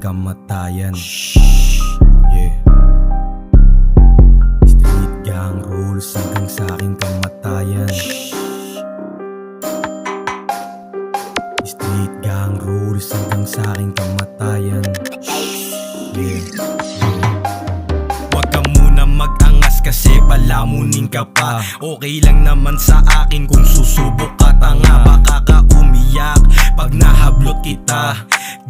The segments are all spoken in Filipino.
kamatayan Yeah. Street gang rules hanggang sa aking kamatayan. Street gang rules hanggang sa aking kamatayan. Yeah, yeah. Huwag ka muna mag-angas kasi palamunin ka pa. Okay lang naman sa akin kung susubok ka tanga. Baka ka umiyak pag nahablot kita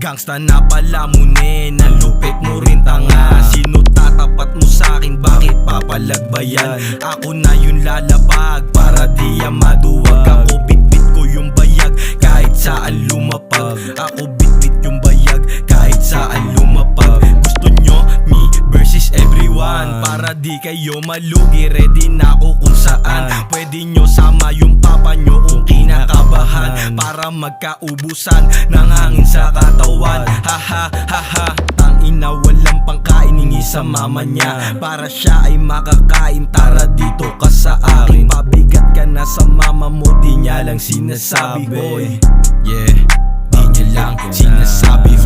Gangsta na palamunin, ang lupit mo rin tanga. Sino tatapat mo sa akin, bakit papalagbayan? Ako na yung lalabag para di yan maduwag. Ako bitbit ko yung bayag kahit saan lumapag. Ako bitbit yung bayag kahit saan lumapag. Gusto nyo me versus everyone Para di kayo malugi. Ready na ako kung saan. Pwede Para magkaubusan. Ng hangin sa katawan. Ha ha ha ha. Tang ina walang pangkain. Hingi sa mama niya. Para siya ay makakain. Tara dito ka sa akin. Pabigat ka na sa mama mo. Di niya lang sinasabi. Hoy Yeah. Di niya lang sinasabi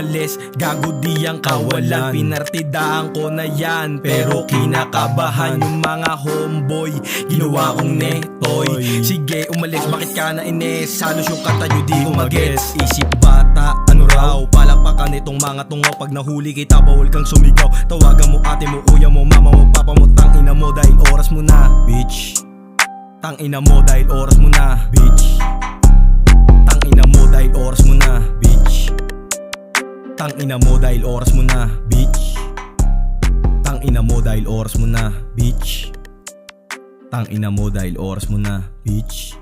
umalis. Gago di ang kawalan. Pinartidaan ko na yan Pero kinakabahan yung mga homeboy. Ginawa kong netoy. Sige umalis. Bakit ka na ines? Halos yung kata nyo di ko magets. Isip bata ano raw? Palakpakan itong mga tungaw Pag nahuli kita bawal kang sumigaw. Tawagan mo ate mo, uya mo, mama mo, papa mo. Tang ina mo dahil oras mo na. Bitch. Tang ina mo dahil oras mo na. Bitch. Tang ina mo dahil oras mo na. Bitch Tang ina mo dahil oras mo na Bitch. Tang ina mo dahil oras mo na Bitch. Tang ina mo dahil oras mo na Bitch